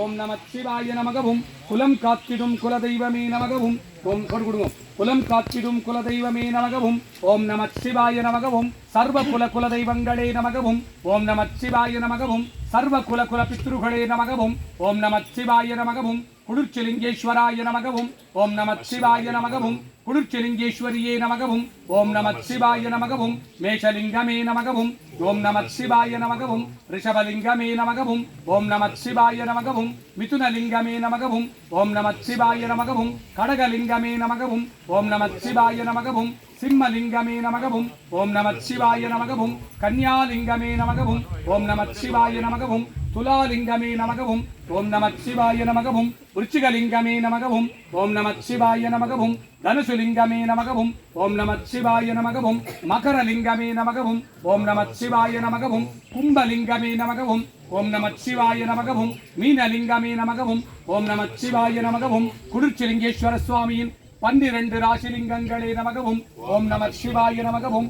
ஓம் நம சிவாய நமகவும். குலம் காத்திடும் குலதெய்வமே நமகவும். ஓம் கொடு குலம் காத்திடும் குலதெய்வமே நமகவும். ஓம் நம சிவாய நமகவும். சர்வ குல குலதெய்வங்களே நமகவும். ஓம் நம சிவாய நமகவும். சர்வ குல குல பித்ருகளே நமகவும். ஓம் நம சிவாய நமகவும். குளிர்ச்சிலிங்கேஸ்வராய நமகவும் ஓம் நம சிவாய நமகவும் குளிர்ச்சிலிங்கேஸ்வரியே நமகவும் ஓம் நம சிவாய நமகவும் மேஷலிங்கமே நமகவும் ஓம் நம சிவாய நமகவும் ரிஷபலிங்கமே நமகவும் ஓம் நம சிவாய நமகவும் மிதுனலிங்கமே நமகவும் ஓம் நம சிவாய நமகவும் கடகலிங்கமே நமகவும் ஓம் நம சிவாய நமகவும் சிம்மலிங்கமே நமகவும் ஓம் நம சிவாய நமகவும் கன்யாலிங்கமே நமகவும் ஓம் நம சிவாய நமகவும் துலாலிங்கமே நமகவும் ஓம் நம சிவாய நமகவும் விருச்சிகலிங்கமே நமகவும் ஓம் நம சிவாய நமகவும் தனுசுலிங்கமே நமகவும் ஓம் நம சிவாய நமகவும் மகரலிங்கமே நமகவும் ஓம் நம சிவாய நமகவும் கும்பலிங்கமே நமகவும் ஓம் நம சிவாய நமகவும் மீனலிங்கமே நமகவும் ஓம் நம சிவாய நமகவும் குளிர்ச்சிலிங்கேஸ்வர சுவாமியின் பன்னிரண்டு ராசிலிங்கங்களே நமகவும் ஓம் நம சிவாய நமகவும்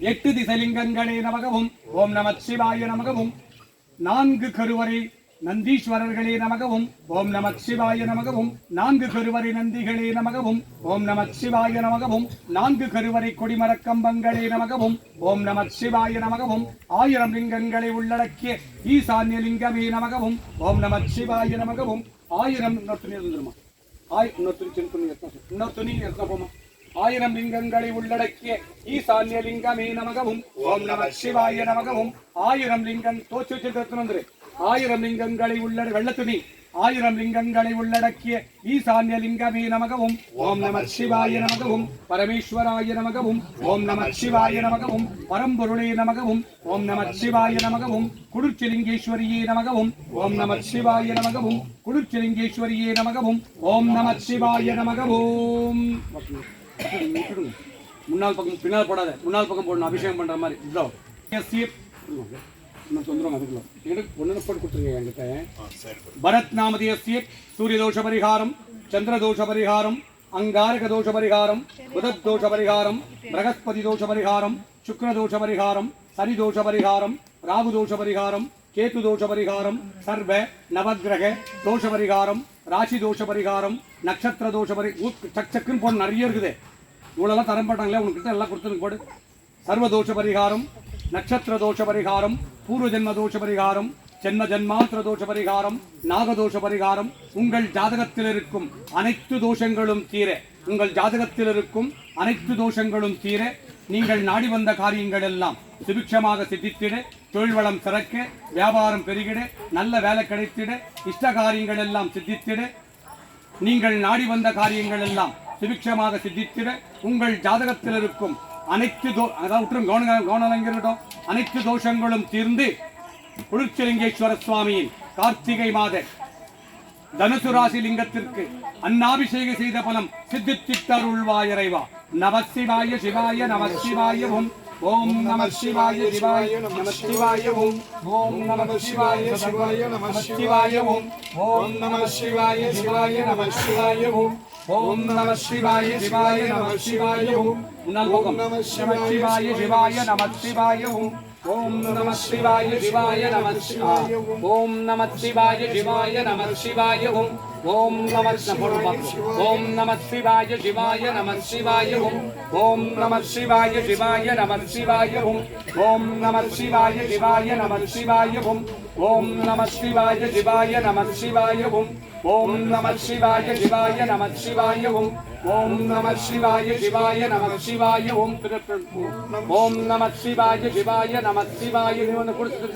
எட்டு திசலிங்கங்களே நமகவும் ஓம் நம சிவாய நமகவும் நான்கு கருவறை நந்தீஸ்வரர்களே நமகவும் ஓம் நம சிவாய நமகவும் நான்கு கருவறை நந்திகளே நமகவும் ஓம் நம சிவாய நமகவும் நான்கு கருவறை கொடிமரக்கம்பங்களே நமகவும் ஓம் நம சிவாய நமகவும் ஆயிரம் லிங்கங்களை உள்ளடக்கிய ஈசான்ய லிங்கமே நமகவும் ஓம் நம சிவாய நமகவும். ஆயிரம் இன்னொரு துணி இருந்துருமா ஆய் இன்னொரு துணி சின்ன துணி எத்தனை இன்னொரு துணி எத்தனை போமா ஆயிரம் லிங்கங்களை உள்ளடக்கிய ஈசான்ய லிங்கமே நமகவும் ஓம் நம சிவாய நமகவும். ஆயிரம் லிங்கம் தோச்சு வச்சிருக்க ஆயிரம் லிங்கங்களை உள்ளட வெள்ளத்துணி ஆயிரம் லிங்கங்களை உள்ளடக்கிய ஈசான்ய லிங்கமே நமகவும் ஓம் நம சிவாய நமகவும். பரமேஸ்வராய நமகவும் ஓம் நம சிவாய நமகவும். பரம்பொருளே நமகவும் ஓம் நம சிவாய நமகவும். குளிர்ச்சிலிங்கேஸ்வரியே நமகவும் ஓம் நம சிவாய நமகவும். குளிர்ச்சிலிங்கேஸ்வரியே நமகவும் ஓம் நம சிவாய நமகவும். முன்னாள் பக்கம் பின்னால் போடாத. முன்னாள் பக்கம் போடணும் அபிஷேகம் பண்ற மாதிரி. இதோ. சீர் இன்னும் தொந்தரம் அதுக்குள்ள. எனக்கு ஒன்று போட்டு கொடுத்துருங்க என்கிட்ட. பரத் நாமதியஸ்ய சூரிய தோஷ பரிகாரம் சந்திர தோஷ பரிகாரம் அங்காரக தோஷ பரிகாரம் புதத் தோஷ பரிகாரம் பிரகஸ்பதி தோஷ பரிகாரம் சுக்ர தோஷ பரிகாரம் சனி தோஷ பரிகாரம் ராகு தோஷ பரிகாரம் கேத்து தோஷ பரிகாரம் சர்வ நவக்கிரக தோஷ பரிகாரம் ராசி தோஷ பரிகாரம் நட்சத்திர தோஷ பரி ஊ- சக் சக்குன்னு போன நிறைய இருக்குது. இவ்வளோலாம் தர மாட்டாங்களே உங்ககிட்ட எல்லாம் கொடுத்துருக்கு போடு. சர்வ தோஷ பரிகாரம் நட்சத்திர தோஷ பரிகாரம் பூர்வ ஜென்ம தோஷ பரிகாரம் ஜென்ம ஜென்மாந்திர தோஷ பரிகாரம் நாகதோஷ பரிகாரம் உங்கள் ஜாதகத்தில் இருக்கும் அனைத்து தோஷங்களும் தீர. உங்கள் ஜாதகத்தில் இருக்கும் அனைத்து தோஷங்களும் தீர. நீங்கள் நாடி வந்த காரியங்கள் எல்லாம் சுபிக்ஷமாக சித்தித்திட தொழில் வளம் சிறக்க வியாபாரம் பெருகிட நல்ல வேலை கிடைத்திட இஷ்ட காரியங்கள் எல்லாம் சித்தித்திட. நீங்கள் நாடி வந்த காரியங்கள் எல்லாம் சுபிக்ஷமாக சித்தித்திட உங்கள் ஜாதகத்தில் இருக்கும் அனைத்து தோ அதாவது விட்டுரும் கவன கவனம் இருக்கட்டும். அனைத்து தோஷங்களும் தீர்ந்து குளிர்ச்சலிங்கேஸ்வர சுவாமியின் கார்த்திகை மாத தனுசு ராசி லிங்கத்திற்கு அன்னாபிஷேகம் செய்த பலம் சித்தித்திட்டர் உள்வாயறைவா நமசிவாய சிவாய நமசிவாய ஓம். ஓம் நம சிவாய சிவாய நம சிவாய ஓம். ஓம் நம சிவாய சிவாய நம சிவாய ஓம். ஓம் நம சிவாய சிவாய நம சிவாய ஓம். ஓம் நம சிவாய சிவாய நம சிவாய ஓம் முன்னால் போகும் நம சிவாய சிவாய நம சிவாய ஓம் ஓம் நம சிவாய சிவாய நம சிவாய ஓம் நம சிவாய சிவாய நம சிவாய ஓம் ஓம் நம ஓம் நம சிவாய சிவாய நம சிவாய ஓம் ஓம் நம சிவாய சிவாய நம சிவாய ஓம் ஓம் நம சிவாய சிவாய நம சிவாய ஓம் நம சிவாய சிவாய நம சிவாய ஓம் ஓம் நம சிவாய சிவாய நம சிவாய ஓம் ஓம் நம சிவாய சிவாய நம சிவாய நீ ஒன்று கொடுத்து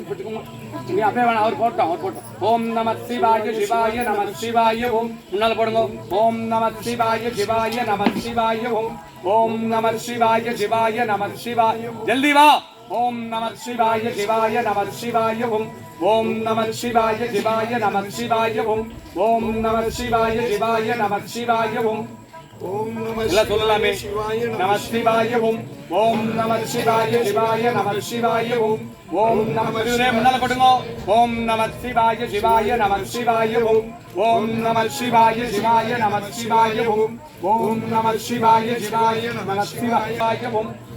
நீ அப்படியே வேணாம் அவர் போட்டோம் அவர் போட்டோம் ஓம் நம சிவாய சிவாய நம சிவாய ஓம் முன்னால போடுங்க ஓம் நம சிவாய சிவாய நம சிவாய ஓம் ஓம் நம சிவாய சிவாய நம சிவாய ஜல்தி வா ஓம் நம சிவாய சிவாய நம சிவாய ஓம் ஓம் நம சிவாய சிவாய நம சிவாய ஓம் ஓம் நம சிவாய சிவாய நம சிவாய ஓம் ஓம் நம சொல்லலாமே நம சிவாய ஓம் ஓம் நம சிவாய சிவாய நம சிவாய ஓம் ஓம் நம முன்னால கொடுங்க ஓம் நம சிவாய சிவாய நம சிவாய ஓம் ஓம் நம சிவாய சிவாய நம சிவாய ஓம் ஓம் நம சிவாய சிவாய நம சிவாய ஓம்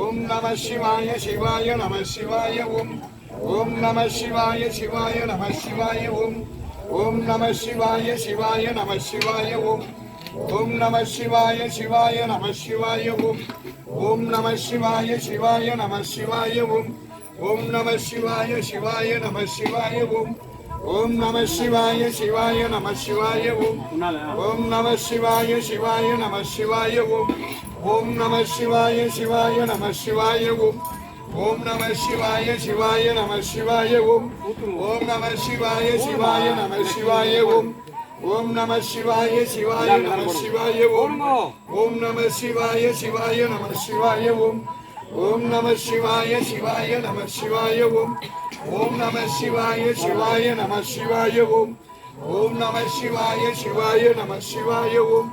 ஓம் நம சிவாய சிவாய நம சிவாய ஓம் ஓம் நம சிவாய சிவாய நம சிவாய ஓம் ஓம் நம சிவாய சிவாய நம சிவாய ஓம் ஓம் நம சிவாய சிவாய நம சிவாய ஓம் ஓம் நம சிவாய சிவாய நம சிவாய ஓம் ஓம் நம சிவாய சிவாய நம சிவாய ஓம் ஓம் நம சிவாய சிவாய நம சிவாய ஓம் உன்னால ஓம் நம சிவாய சிவாய நம சிவாய ஓம் நம சிவாய சிவாய நம சிவாய ஓம். ஓம் நம சிவாய சிவாய நம சிவாய ஓம். ஓம் நம சிவாய சிவாய நம சிவாய ஓம். ஓம் நம சிவாய சிவாய நம சிவாய ஓம். ஓம் நம சிவாய சிவாய நம சிவாய ஓம். ஓம் நம சிவாய சிவாய நம சிவாய ஓம். ஓம் நம சிவாய சிவாய நம சிவாய ஓம். ஓம் நம சிவாய சிவாய நம சிவாய ஓம்.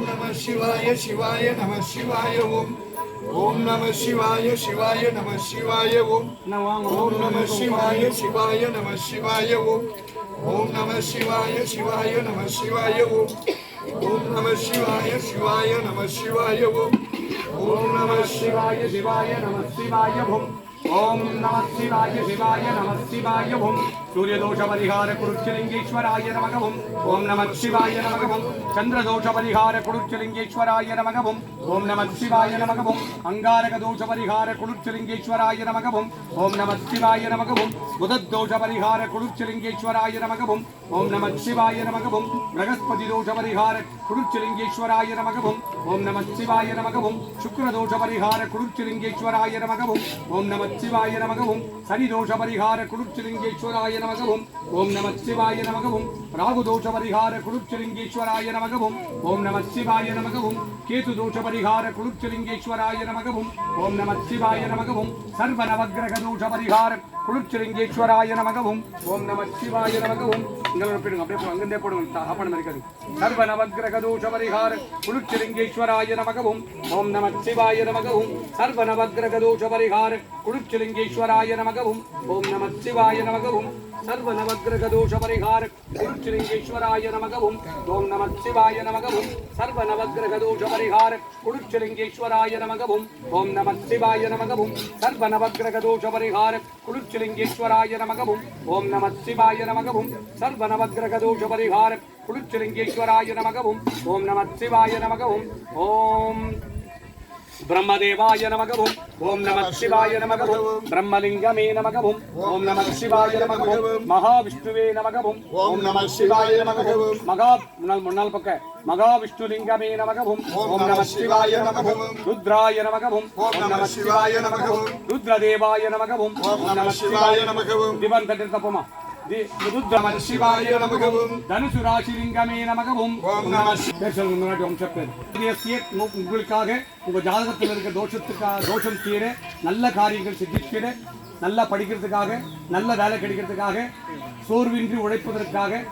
नमः शिवाय शिवाय नमः शिवाय ओम ओम नमः शिवाय शिवाय नमः शिवाय ओम ओम नमः शिवाय शिवाय नमः शिवाय ओम ओम नमः शिवाय शिवाय नमः शिवाय ओम ओम नमः शिवाय शिवाय नमः शिवाय ओम ओम नमः शिवाय शिवाय नमः शिवाय ओम ओम नमः शिवाय शिवाय नमः शिवाय ओम சூரியதோஷபரிகார குருச்சலிங்கேஸ்வராய நமகவும் ஓம் நம சிவாய நமகவும் சந்திரதோஷபரிகார குருச்சலிங்கேஸ்வராய நமகவும் ஓம் நம சிவாய நமகவும் அங்காரக தோஷபரிகார குருச்சலிங்கேஸ்வராய நமகவும் ஓம் நம சிவாய நமகவும் புதத்தோஷபரிகார குருச்சலிங்கேஸ்வராய நமகவும் ஓம் நம சிவாய நமகவும் பிரகஸ்பதி தோஷபரிகார குருச்சலிங்கேஸ்வராய நமகவும் ஓம் நம சிவாய நமகவும் சுக்ரதோஷபரிகார குருச்சலிங்கேஸ்வராய நமகவும் ஓம் நம சிவாய நமகவும் சனிதோஷபரிகார குருச்சலிங்கேஸ்வராய நமகவும். ஓம் நம சிவாய நமகவும். ராகு தோஷ பரிகார குருச்சலிங்கேஸ்வராய நமகவும். ஓம் நம சிவாய நமகவும். கேது தோஷ பரிகார குருச்சலிங்கேஸ்வராய நமகவும். ஓம் நம சிவாய நமகவும். சர்வ நவகிரக தோஷ பரிகார குருச்சலிங்கேஸ்வராய நமகவும். ஓம் நம சிவாய நமகவும். இங்கே போயிடுங்க. அப்படியே அங்கிருந்தே போடுங்க. சாப்பாடு இருக்காது சர்வ நவக்கிரக தோஷ நமகவும். ஓம் நம சிவாய நமகவும். சர்வ நவக்கிரக தோஷ நமகவும். ஓம் நம சிவாய நமகவும். சர்வ நமகவும். ஓம் நம சிவாய நமகவும். சர்வ நமகவும். ஓம் நம சிவாய நமகவும். சர்வ நமகவும். ஓம் நம சிவாய நமகவும். சர்வ सर्वनवग्रहदोषपरिहार पुलुच्चलिङ्गेश्वराय नमः ओं ॐ नमः शिवाय नमः ओं ॐ ब्रह्मदेवाय नमः ओं ॐ नमः शिवाय नमः ओं ब्रह्मलिङ्गमे नमः ओं ॐ नमः शिवाय नमः ओं महाविष्णुवे नमः ओं ॐ नमः शिवाय नमः ओं मगा मुन्नाल पक्का மகாவிஷ்ணுலிங்கமே நமகவும் ஓம் नमः சிவாய நமகவும் ருத்ராய நமகவும் ஓம் நம சிவாய நமகவும் ருத்ரதேவாய நமகவும் ஓம் நம சிவாய நமகவும் திவன் தட்டில் தப்போமா தனுசு ராசிலிங்கமே நமகவும் பேர் சொல்லுங்க முன்னாடி உங்களுக்காக உங்க ஜாதகத்தில் இருக்க தோஷத்துக்காக தோஷம் தீர நல்ல காரியங்கள் சித்திக்கிட நல்லா படிக்கிறதுக்காக நல்ல வேலை கிடைக்கிறதுக்காக சோர்வின்றி உழைப்பதற்காக